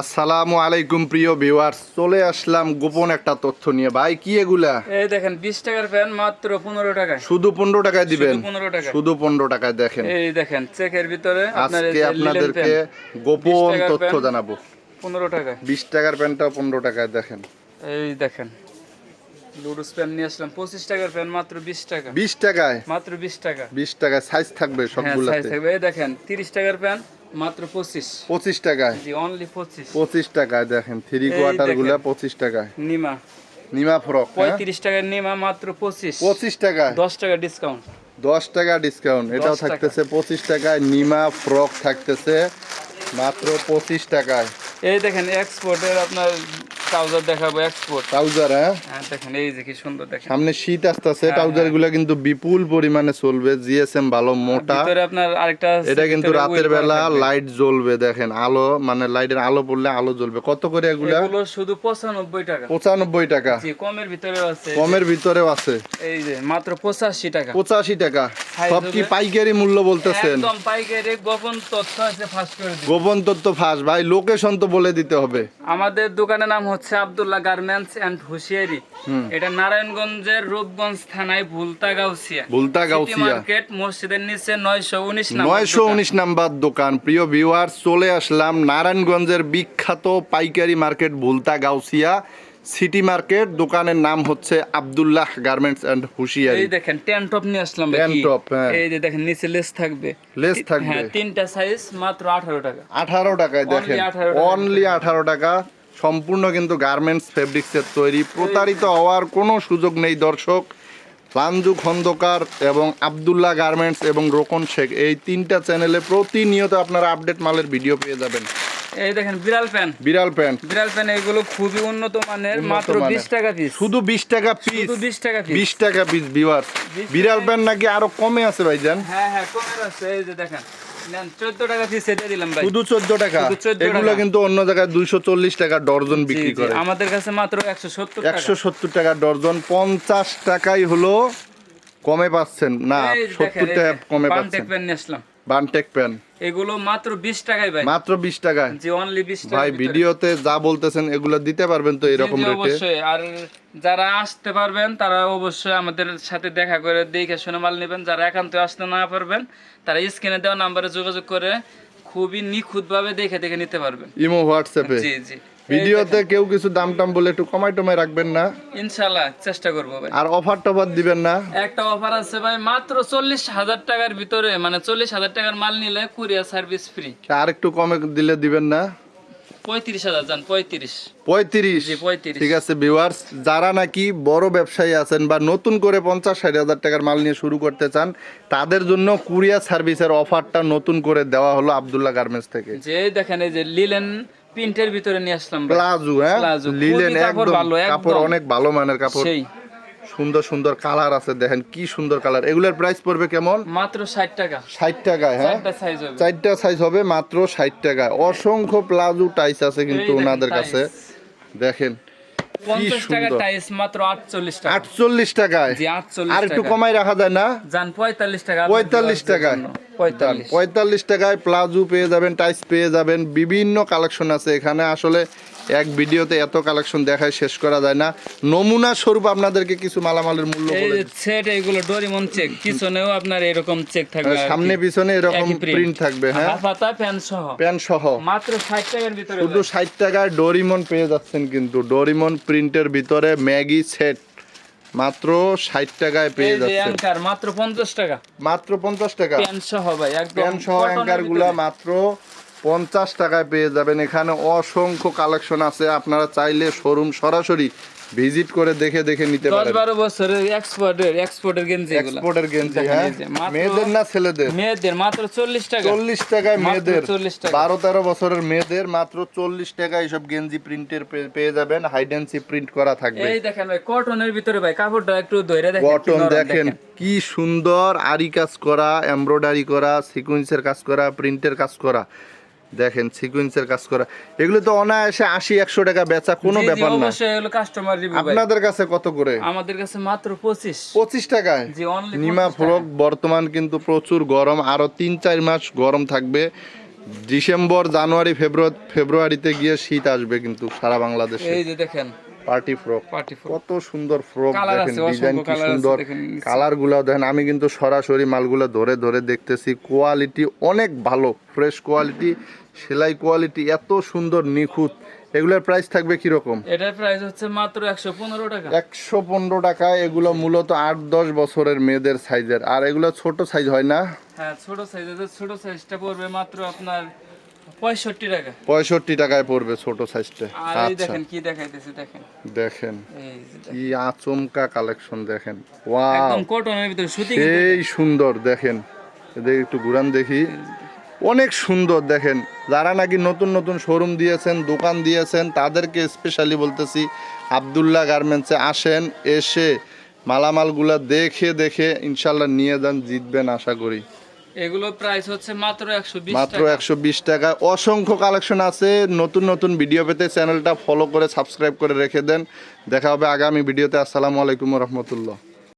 আসসালামু আলাইকুম প্রিয় ভিউয়ার্স চলে আসলাম গোপন একটা তথ্য নিয়ে। ভাই কি এগুলা? এই দেখেন বিশ টাকার ফ্যান মাত্র পনেরো টাকায়। শুধু পনেরো টাকায় দিবেন। শুধু 15 টাকায়। শুধু পনেরো টাকায় দেখেন। এই দেখেন চেকের ভিতরে আজকে আপনাদেরকে গোপন তথ্য জানাব। পনেরো টাকায়। বিশ টাকার প্যান্টটা পনেরো টাকায় দেখেন। এই দেখেন লুডুস প্যান নিয়ে আসলাম পঁচিশ টাকার প্যান মাত্র বিশ টাকা। বিশ টাকায়? মাত্র বিশ টাকা। বিশ টাকায় সাইজ থাকবে হ্যাঁ সাইজ থাকবে। এই দেখেন তিরিশ টাকার প্যান মাত্র পঁচিশ। পঁচিশ টাকায়? জি অনলি পঁচিশ। পঁচিশ টাকায় দেখেন থ্রি কোয়ার্টারগুলা দেখেন। পঁচিশ টাকায়। নিমা। নিমা ফ্রক হ্যাঁ? পঁয়ত্রিশ টাকার নিমা মাত্র পঁচিশ। পঁচিশ টাকায়? দশ টাকা ডিসকাউন্ট দশ টাকা ডিসকাউন্ট এটাও থাকতেছে পঁচিশ টাকায় নিমা ফ্রক থাকতেছে মাত্র পঁচিশ টাকায়। এই দেখেন এক্সপোর্টের আপনার ট্রাউজার দেখাবো এক্সপোর্ট ট্রাউজার হ্যাঁ? হ্যাঁ দেখেন এই যে কি সুন্দর দেখেন। সামনে শীত আসতেছে হ্যাঁ, ট্রাউজারগুলা কিন্তু বিপুল পরিমাণে চলবে জিএসএম ভালো মোটা। ভিতরে আপনার আরেকটা এটা কিন্তু রাতের বেলা লাইট জ্বলবে দেখেন আলো মানে লাইটের আলো পড়লে আলো জ্বলবে। কত করে এগুলা? এগুলো শুধু পঁচানব্বই টাকা। পঁচানব্বই টাকা। জি কমের ভিতরেও আছে। কমের ভিতরেও আছে। এই যে মাত্র পঁচাশি টাকা। পঁচাশি টাকা। Size সব কি পাইকারি মূল্য বলতেছেন? একদম পাইকারি গোপন তথ্য আছে ফার্স্ট করে দিই গোপন তথ্য ফাঁস। ভাই লোকেশন তো বলে দিতে হবে। আমাদের দোকানের নাম হচ্ছে আব্দুল্লাহ গার্মেন্টস এন্ড হুশিয়ারি। এটা নারায়ণগঞ্জের রূপগঞ্জ থানায় ভুলতা গাউসিয়া ভুলতা গাউসিয়া। মার্কেট মসজিদের নিচে নয়শো উনিশ নয়শো উনিশ নাম্বার দোকান। প্রিয় ভিউয়ার্স চলে আসলাম নারায়ণগঞ্জের বিখ্যাত পাইকারি market Bhulta Gausia city market দোকানের নাম হচ্ছে আব্দুল্লাহ গার্মেন্টস এন্ড হুশিয়ারি। এই দেখেন টেন টপ নিয়ে আসলাম কি? top, হ্যাঁ। এই যে দেখেন নিচে লেস থাকবে। লেস থাকবে। হ্যাঁ তিনটা সাইজ মাত্র আঠারো টাকা। আঠারো টাকায় দেখেন। 18 অনলি আঠারো টাকা। সম্পূর্ণ কিন্তু গার্মেন্টস ফেব্রিক্সের তৈরি। প্রতারিত হওয়ার কোনো সুযোগ নেই দর্শক। লাঞ্জু খন্দকার এবং আবদুল্লাহ গার্মেন্টস এবং রোকন শেখ এই তিনটা চ্যানেলে প্রতিনিয়ত আপনারা আপডেট মালের ভিডিও পেয়ে যাবেন। এই দেখেন বিড়াল প্যান বিড়াল প্যান্ট বিড়াল প্যান এগুলো খুবই উন্নত মানের মাত্র মানের। বিশ টাকা পিস শুধু বিশ টাকা পিস শুধু বিশ টাকা পিস বিশ টাকা পিস বিওয়ার বিড়াল প্যান্ট নাকি আরও কমে আছে ভাইজান? হ্যাঁ হ্যাঁ কমের আছে এই যে দেখেন। চোদ্দ টাকা শুধু চোদ্দ এগুলো কিন্তু অন্য জায়গায় দুইশো চল্লিশ টাকা ডর্জন বিক্রি করে। আমাদের কাছে মাত্র একশো সত্তর একশো সত্তর টাকা ডর্জন পঞ্চাশ টাকাই হলো কমে পাচ্ছেন। না সত্তর টাকা কমে পাচ্ছেন। বানটেক প্যান এগুলো মাত্র বিশ টাকায় ভাই। মাত্র বিশ টাকায়? জি অনলি বিশ টাকা ভাই ভিডিওতে যা বলতেছেন এগুলো দিতে পারবেন তো এরকম রেটে? অবশ্যই। আর যারা আসতে পারবেন তারা অবশ্যই আমাদের সাথে দেখা করে দেখে শুনে মাল নেবেন। যারা একান্ত আসতে না পারবেন তারা স্ক্রিনে দেওয়া নাম্বারে যোগাযোগ করে খুবই নিখুঁত ভাবে দেখে দেখে নিতে পারবেন। ইমো হোয়াটসঅ্যাপে? জি জি। ভিডিওতে কেউ কিছু দাম টাম বলে একটু কমাই টমাই রাখবেন না। ইনশাল্লাহ চেষ্টা করব ভাই। আর অফার টফার দিবেন না। একটা অফার আছে ভাই মাত্র চল্লিশ হাজার টাকার ভিতরে মানে চল্লিশ হাজার টাকার মাল নিলে কুরিয়ার সার্ভিস ফ্রি। আর একটু কমে দিলে দিবেন না? পঁয়ত্রিশ হাজার যান পঁয়ত্রিশ। পঁয়ত্রিশ। ঠিক আছে ভিউয়ার্স যারা নাকি বড় ব্যবসায়ী আছেন বা নতুন করে পঞ্চাশ ষাট হাজার টাকার মাল নিয়ে শুরু করতে চান তাদের জন্য কুরিয়ার সার্ভিসের অফারটা নতুন করে দেওয়া হলো আব্দুল্লাহ গার্মেন্টস থেকে। যে দেখেন এই যে লিলেন প্রিন্টের ভিতরে নিয়ে আসলাম। প্লাজো হ্যাঁ? লিলেন একদম। কাপড় অনেক ভালো মানের কাপড়। সেই। সুন্দর সুন্দর কালার আছে দেখেন কি সুন্দর কালার। এগুলোর প্রাইস পড়বে কেমন? মাত্র ষাট টাকা। ষাট টাকায় হ্যাঁ? চারটা সাইজ হবে। চারটা সাইজ হবে মাত্র ষাট টাকায় অসংখ্য প্লাজো টাইস আছে কিন্তু ওনাদের কাছে। দেখেন আটচল্লিশ টাকা। টাকায়? আর একটু কমাই রাখা যায় না? পঁয়তাল্লিশ টাকা। পঁয়তাল্লিশ টাকায়। পঁয়তাল্লিশ। টাকায় প্লাজো পেয়ে যাবেন টাইস পেয়ে যাবেন বিভিন্ন কালেকশন আছে। এখানে আসলে এক ভিডিওতে এত কালেকশন দেখায় শেষ করা যায় না। নমুনা স্বরূপ আপনাদেরকে কিছু মালামালের মূল্য সেট এইগুলো ডোরিমন চেক পিছনেও আপনার এরকম চেক থাকবে সামনে পিছনে এরকম প্রিন্ট থাকবে হ্যাঁ? হাফ হাতা প্যান্ট সহ। প্যান সহ। মাত্র ষাট টাকার ভিতরে শুধু ষাট টাকায় ডোরিমন পেয়ে যাচ্ছেন কিন্তু। ডোরিমন প্রিন্টের ভিতরে ম্যাগি সেট মাত্র ষাট টাকায় পেয়ে যাচ্ছে এই অ্যাঙ্কার মাত্র পঞ্চাশ টাকা। মাত্র পঞ্চাশ টাকা। প্যান্ট সহ অ্যাঙ্কারগুলা মাত্র পঞ্চাশ টাকায় পেয়ে যাবেন। এখানে অসংখ্য কালেকশন আছে। আপনারা চাইলে শোরুম সরাসরি ভিজিট করে দেখে দেখে নিতে পারেন। বারো বছরের এক্সপোর্টের এক্সপোর্টের গেঞ্জি এগুলো। এক্সপোর্টের গেঞ্জি হ্যাঁ? মেয়েদের না ছেলেদের? মেয়েদের মাত্র চল্লিশ টাকা। চল্লিশ টাকায় মেয়েদের। 40 টাকা। বারো তেরো বছরের মেয়েদের মাত্র চল্লিশ টাকায় এসব গেঞ্জি প্রিন্টের পেয়ে যাবেন। হাইডেন্সি প্রিন্ট করা থাকবে। এই দেখেন ভাই কটনের ভিতরে ভাই কাপড়টা একটু ধরে দেখেন কি বটন নরম দেখেন কি সুন্দর আরি কাজ করা এমব্রয়ডারি করা সিকুয়েন্সের কাজ করা প্রিন্টের কাজ করা। দেখেন সিকুয়েন্সের কাজ করা। এগুলো তো অনায়াসে আশি একশো টাকা বেচা কোনো ব্যাপার না। কাস্টমার আপনাদের কাছে কত করে? আমাদের কাছে মাত্র পঁচিশ। পঁচিশ টাকায়? নিমা ফ্রক বর্তমান কিন্তু প্রচুর গরম আরও তিন চার মাস গরম থাকবে। ডিসেম্বর জানুয়ারি ফেব্রুয়ারি ফেব্রুয়ারিতে গিয়ে শীত আসবে কিন্তু সারা বাংলাদেশে। এই যে দেখেন পার্টি ফ্রক কত সুন্দর ফ্রক দেখেন ডিজাইন কি সুন্দর। কালারগুলো দেখেন আমি কিন্তু সরাসরি মালগুলো ধরে ধরে দেখতেছি কোয়ালিটি অনেক ভালো ফ্রেশ কোয়ালিটি সেলাই কোয়ালিটি এত সুন্দর নিখুঁত। এগুলোর প্রাইস থাকবে কীরকম? এটার প্রাইস হচ্ছে মাত্র একশো পনেরো টাকা। একশো পনেরো টাকায় এগুলো মূলত আট দশ বছরের মেয়েদের সাইজের আর এগুলো ছোট সাইজ হয় না? হ্যাঁ ছোট সাইজ ছোট সাইজটা পড়বে মাত্র আপনার পঁয়ষট্টি টাকা। পঁয়ষট্টি টাকায় পড়বে ছোট সাইজটা এই আচ্ছা। দেখেন কি দেখাইতেছে দেখেন। দেখেন এই কি আচমকা কালেকশন দেখেন। ওয়াও একদম কটনের ভিতরে সুতি সেই সুন্দর দেখেন। এদের একটু ঘুরান দেখি। অনেক সুন্দর দেখেন। যারা নাকি নতুন নতুন শোরুম দিয়েছেন দোকান দিয়েছেন তাদেরকে স্পেশালি বলতেছি আবদুল্লাহ গার্মেন্টসে আসেন এসে মালামালগুলা দেখে দেখে ইনশাল্লাহ নিয়ে যান জিতবেন আশা করি। এগুলো প্রাইস হচ্ছে মাত্র একশো বিশ মাত্র টাকা। একশো বিশ টাকা। অসংখ্য কালেকশন আছে। নতুন নতুন ভিডিও পেতে চ্যানেলটা ফলো করে সাবস্ক্রাইব করে রেখে দেন। দেখা হবে আগামী ভিডিওতে আসসালামু আলাইকুম রহমতুল্লাহ।